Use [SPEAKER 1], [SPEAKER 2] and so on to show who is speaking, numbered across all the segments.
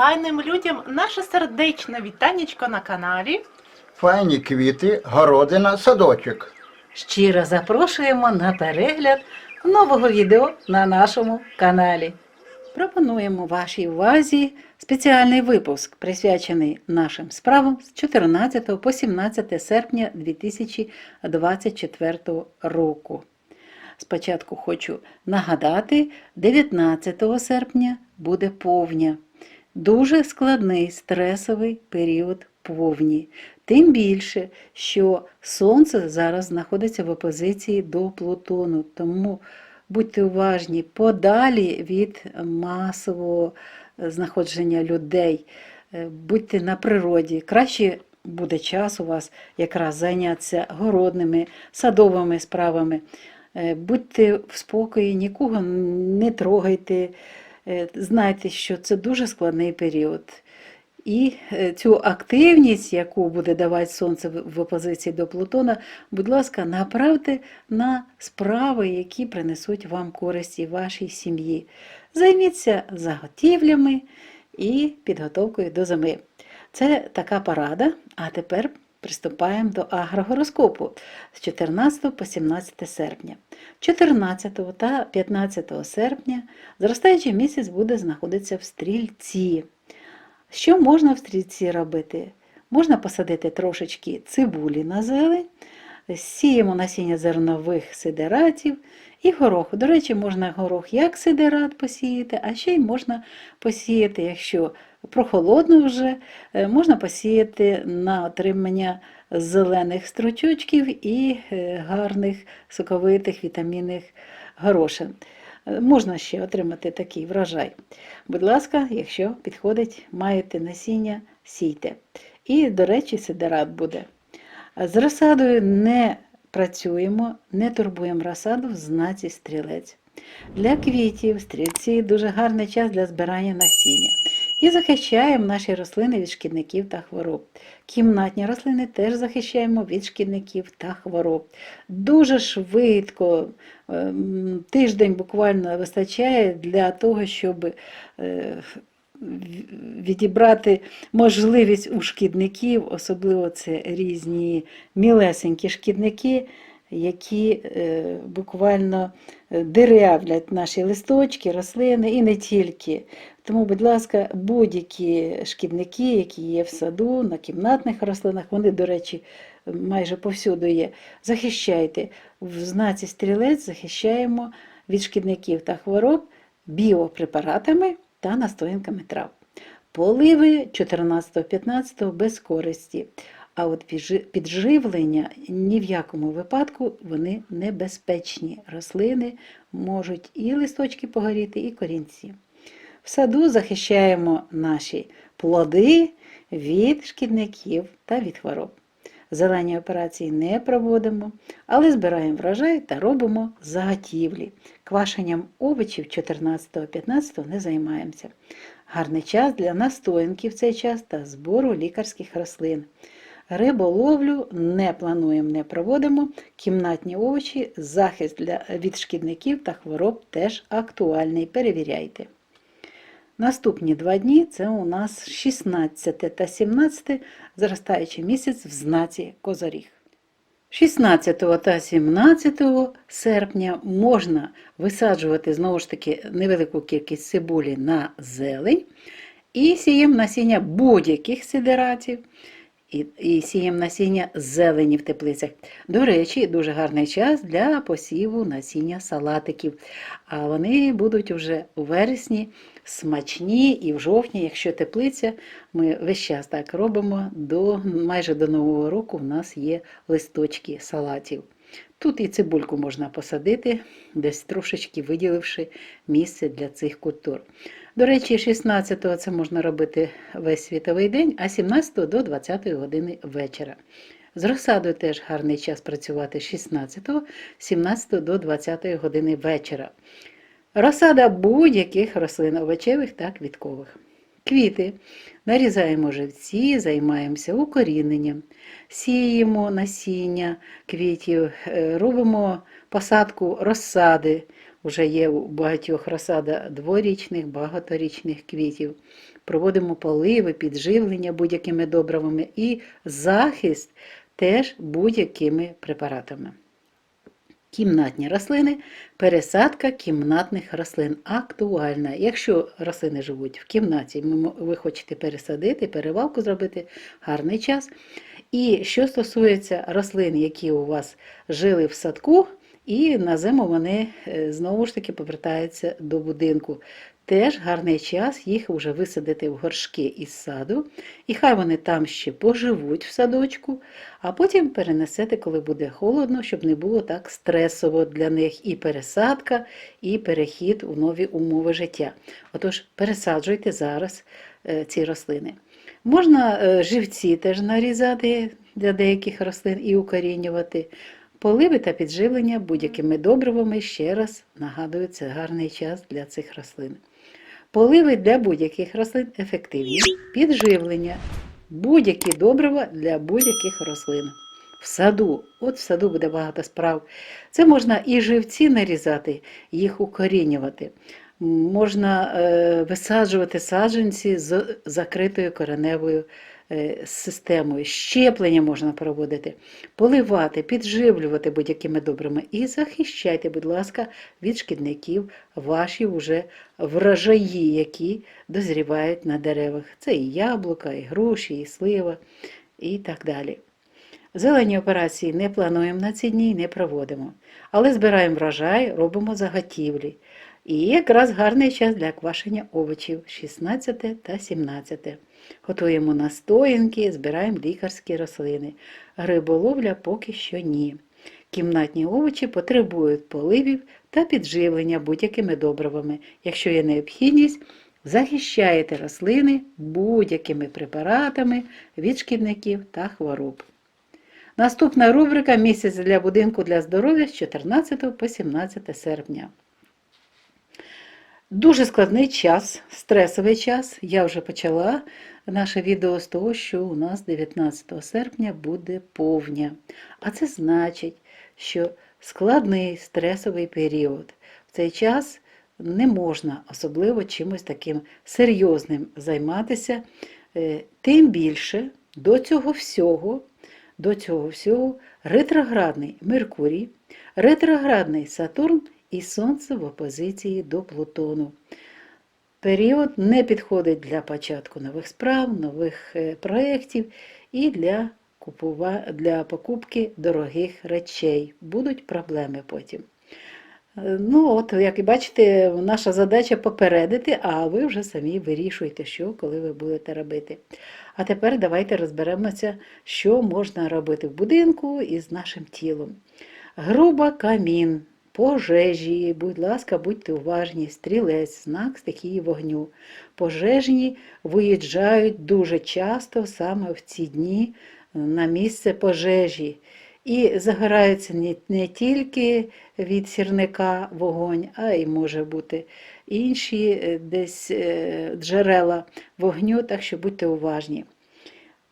[SPEAKER 1] файним людям наше сердечне вітанечко на каналі.
[SPEAKER 2] Файні квіти, городина, садочок.
[SPEAKER 3] Щиро запрошуємо на перегляд нового відео на нашому каналі. Пропонуємо вашій увазі спеціальний випуск, присвячений нашим справам з 14 по 17 серпня 2024 року. Спочатку хочу нагадати, 19 серпня буде повня. Дуже складний стресовий період повні. Тим більше, що Сонце зараз знаходиться в опозиції до Плутону, тому будьте уважні подалі від масового е, знаходження людей. Е, Будьте на природі. Краще буде час у вас якраз зайнятися городними, садовими справами. Е, Будьте в спокої, нікого не трогайте. Е, Знайте, що це дуже складний період. І е, цю активність, яку буде давати Сонце в опозиції до Плутона, будь ласка, направте на справи, які принесуть вам користь і вашій сім'ї. Займіться заготівлями і підготовкою до зими. Це така порада. А тепер приступаємо до агрогороскопу з 14 по 17 серпня. 14 та 15 серпня зростаючий місяць буде знаходитися в стрільці. Що можна в стрільці робити? Можна посадити трошечки цибулі на зелень, сіємо насіння зернових сидератів і гороху. До речі, можна горох як сидерат посіяти, а ще й можна посіяти, якщо прохолодно вже, е, можна посіяти на отримання зелених стручочків і е, гарних соковитих вітамінних горошин. Е, Можна ще отримати такий врожай. Будь ласка, якщо підходить, маєте насіння, сійте. І, до речі, сидерат буде. З розсадою не працюємо, не турбуємо розсаду в знаці стрілець. Для квітів стрільці дуже гарний час для збирання насіння. І захищаємо наші рослини від шкідників та хвороб. Кімнатні рослини теж захищаємо від шкідників та хвороб. Дуже швидко, ем, тиждень буквально вистачає для того, щоб е, відібрати можливість у шкідників, особливо це різні мілесенькі шкідники, які е, буквально е, дирявлять наші листочки, рослини і не тільки. Тому, будь ласка, будь-які шкідники, які є в саду, на кімнатних рослинах, вони, до речі, майже повсюду є. Захищайте. В знаці стрілець захищаємо від шкідників та хвороб біопрепаратами та настоянками трав. Поливи 14-15 без користі. А от підживлення ні в якому випадку вони небезпечні. Рослини можуть і листочки погоріти, і корінці. В саду захищаємо наші плоди від шкідників та від хвороб. Зелені операції не проводимо, але збираємо врожай та робимо заготівлі. Квашенням овочів 14-15 не займаємося. Гарний час для настоянки в цей час та збору лікарських рослин. Риболовлю не плануємо, не проводимо. Кімнатні овочі, захист для, від шкідників та хвороб теж актуальний. Перевіряйте. Наступні два дні це у нас 16 та 17 зростаючий місяць в знаці Козоріг. 16 та 17 серпня можна висаджувати знову ж таки невелику кількість цибулі на зелень і сіємо насіння будь-яких сидератів. І, і сіємо насіння зелені в теплицях. До речі, дуже гарний час для посіву насіння салатиків. А вони будуть вже у вересні смачні і в жовтні, якщо теплиця, ми весь час так робимо, до, майже до Нового року в нас є листочки салатів. Тут і цибульку можна посадити, десь трошечки виділивши місце для цих культур. До речі, 16-го це можна робити весь світовий день, а 17 до 20 години вечора. З розсадою теж гарний час працювати 16-го, 17 до 20 години вечора. Розсада будь-яких рослин овочевих та квіткових. Квіти. Нарізаємо живці, займаємося укоріненням, сіємо насіння квітів, е, робимо посадку розсади. вже є у багатьох розсада дворічних, багаторічних квітів. Проводимо поливи, підживлення будь-якими добривами і захист теж будь-якими препаратами. Кімнатні рослини, пересадка кімнатних рослин актуальна. Якщо рослини живуть в кімнаті, ви хочете пересадити, перевалку зробити, гарний час. І що стосується рослин, які у вас жили в садку, і на зиму вони е, знову ж таки повертаються до будинку. Теж гарний час їх вже висадити в горшки із саду, і хай вони там ще поживуть в садочку, а потім перенесете, коли буде холодно, щоб не було так стресово для них і пересадка, і перехід у нові умови життя. Отож, пересаджуйте зараз е, ці рослини. Можна е, живці теж нарізати для деяких рослин і укорінювати. Поливи та підживлення будь-якими добривами, ще раз нагадую, це гарний час для цих рослин. Поливи для будь-яких рослин ефективні. Підживлення, будь-які добрива для будь-яких рослин. В саду, от в саду буде багато справ. Це можна і живці нарізати, їх укорінювати. Можна е, висаджувати саджанці з закритою кореневою системою. Щеплення можна проводити, поливати, підживлювати будь-якими добрими. І захищайте, будь ласка, від шкідників ваші вже врожаї, які дозрівають на деревах. Це і яблука, і груші, і слива, і так далі. Зелені операції не плануємо на ці дні і не проводимо. Але збираємо врожай, робимо заготівлі. І якраз гарний час для квашення овочів 16 та 17. Готуємо настоянки, збираємо лікарські рослини. Риболовля поки що ні. Кімнатні овочі потребують поливів та підживлення будь-якими добривами. Якщо є необхідність, захищаєте рослини будь-якими препаратами від шкідників та хвороб. Наступна рубрика Місяць для будинку для здоров'я з 14 по 17 серпня. Дуже складний час, стресовий час. Я вже почала наше відео з того, що у нас 19 серпня буде повня. А це значить, що складний стресовий період. В цей час не можна особливо чимось таким серйозним займатися. Е, Тим більше до цього всього, до цього всього ретроградний Меркурій, ретроградний Сатурн і Сонце в опозиції до Плутону. Період не підходить для початку нових справ, нових е, проєктів і для, купува... для покупки дорогих речей. Будуть проблеми потім. Е, Ну, от, як і бачите, наша задача попередити, а ви вже самі вирішуєте, що, коли ви будете робити. А тепер давайте розберемося, що можна робити в будинку із нашим тілом. Груба камін, пожежі, будь ласка, будьте уважні, стрілець, знак стихії вогню. Пожежні виїжджають дуже часто саме в ці дні на місце пожежі. І загораються не, не тільки від сірника вогонь, а й може бути інші е, десь е, джерела вогню, так що будьте уважні.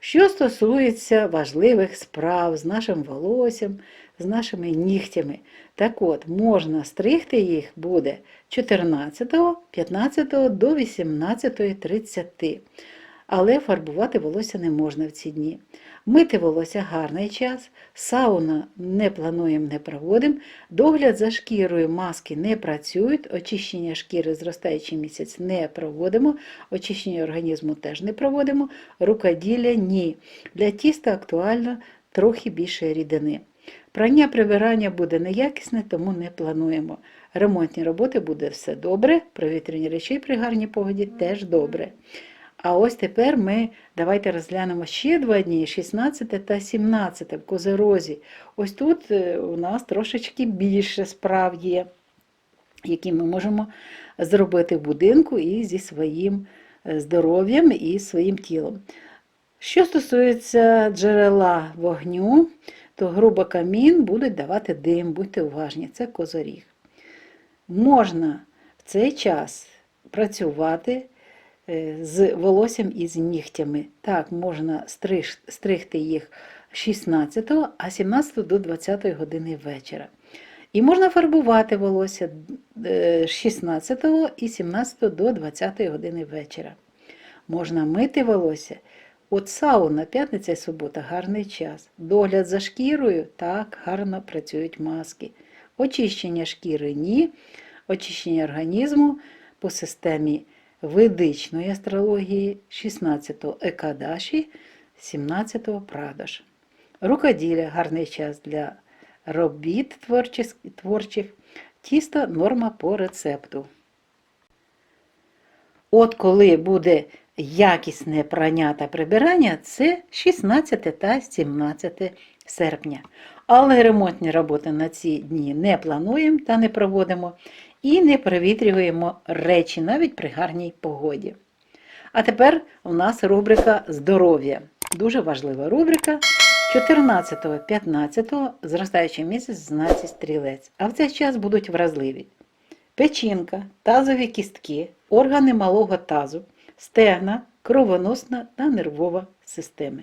[SPEAKER 3] Що стосується важливих справ з нашим волоссям, з нашими нігтями, так от, можна стригти їх буде 14, 15 до 18.30. Але фарбувати волосся не можна в ці дні. Мити волосся гарний час, сауна не плануємо, не проводимо, догляд за шкірою маски не працюють, очищення шкіри зростаючий місяць не проводимо, очищення організму теж не проводимо, рукоділля ні. Для тіста актуально трохи більше рідини. Прання прибирання буде неякісне, тому не плануємо. Ремонтні роботи буде все добре, провітряні речі при гарній погоді теж добре. А ось тепер ми давайте розглянемо ще два дні, 16 та 17 в Козерозі. Ось тут е, у нас трошечки більше справ є, які ми можемо зробити в будинку і зі своїм е, здоров'ям і своїм тілом. Що стосується джерела вогню, то грубо камін будуть давати дим, будьте уважні, це козоріг. Можна в цей час працювати е, з волоссям і з нігтями. Так, можна стриж, стригти їх 16, а 17 до 20 години вечора. І можна фарбувати волосся е, з 16 і 17 до 20 години вечора. Можна мити волосся. От сауна, п'ятниця і субота гарний час. Догляд за шкірою так гарно працюють маски. Очищення шкіри ні, очищення організму по системі ведичної астрології 16-го Екадаші, 17-го Прадаш. Рукоділля гарний час для робіт творчих, творчих. Тісто норма по рецепту. От коли буде якісне прання та прибирання, це 16 та 17 серпня. Але ремонтні роботи на ці дні не плануємо та не проводимо і не провітрюємо речі навіть при гарній погоді. А тепер у нас рубрика здоров'я. Дуже важлива рубрика. 14-15 зростаючий місяць знаці стрілець. А в цей час будуть вразливі печінка, тазові кістки, органи малого тазу, стегна, кровоносна та нервова системи.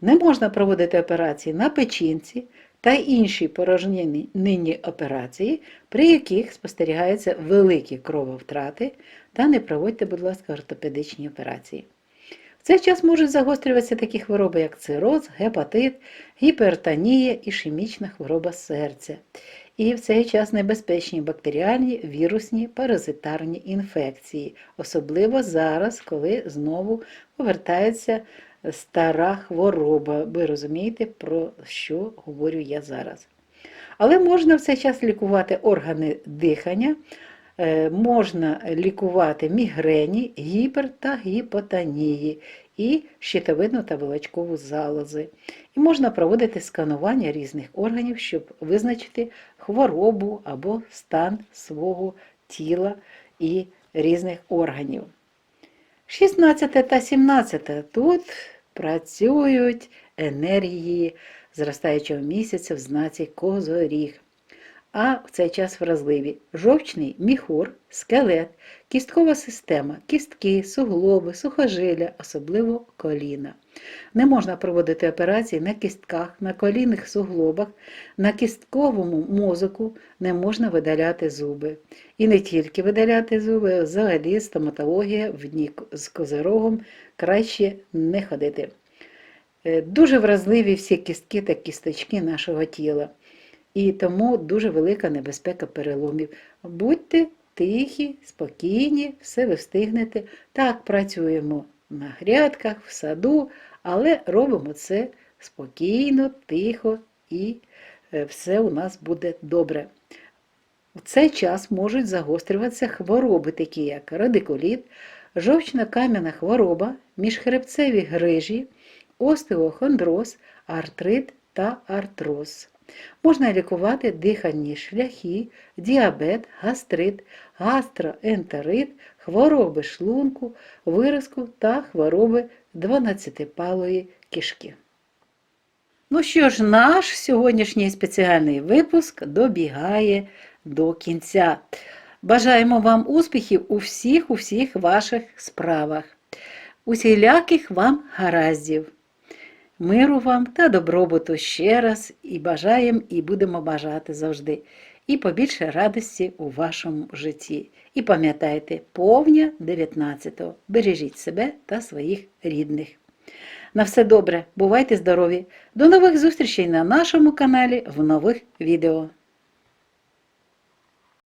[SPEAKER 3] Не можна проводити операції на печінці та інші порожнинні операції, при яких спостерігаються великі крововтрати, та не проводьте, будь ласка, ортопедичні операції. В цей час можуть загострюватися такі хвороби, як цироз, гепатит, гіпертонія, ішемічна хвороба серця. І в цей час небезпечні бактеріальні, вірусні, паразитарні інфекції, особливо зараз, коли знову повертається стара хвороба. Ви розумієте, про що говорю я зараз. Але можна в цей час лікувати органи дихання, можна лікувати мігрені, гіпер та гіпотонії і щитовидну та волочкову залози. І можна проводити сканування різних органів, щоб визначити хворобу або стан свого тіла і різних органів. 16 та 17 тут працюють енергії зростаючого місяця в знаці Козоріг. А в цей час вразливі жовчний міхур, скелет, кісткова система, кістки, суглоби, сухожилля, особливо коліна. Не можна проводити операції на кістках, на колінних суглобах, на кістковому мозоку не можна видаляти зуби. І не тільки видаляти зуби, взагалі стоматологія в дні з козирогом краще не ходити. Е, Дуже вразливі всі кістки та кісточки нашого тіла. І тому дуже велика небезпека переломів. Будьте тихі, спокійні, все ви встигнете. Так, працюємо на грядках, в саду, але робимо це спокійно, тихо і е, все у нас буде добре. В цей час можуть загострюватися хвороби, такі як радикуліт, жовчно-кам'яна хвороба, міжхребцеві грижі, остеохондроз, артрит та артроз. Можна лікувати дихальні шляхи, діабет, гастрит, гастроентерит, хвороби шлунку, виразку та хвороби 12-палої кишки. Ну що ж, наш сьогоднішній спеціальний випуск добігає до кінця. Бажаємо вам успіхів у всіх у всіх ваших справах, усіляких вам гараздів. Миру вам та добробуту ще раз і бажаємо, і будемо бажати завжди. І побільше радості у вашому житті. І пам'ятайте, повня 19-го. Бережіть себе та своїх рідних. На все добре, бувайте здорові! До нових зустрічей на нашому каналі в нових відео.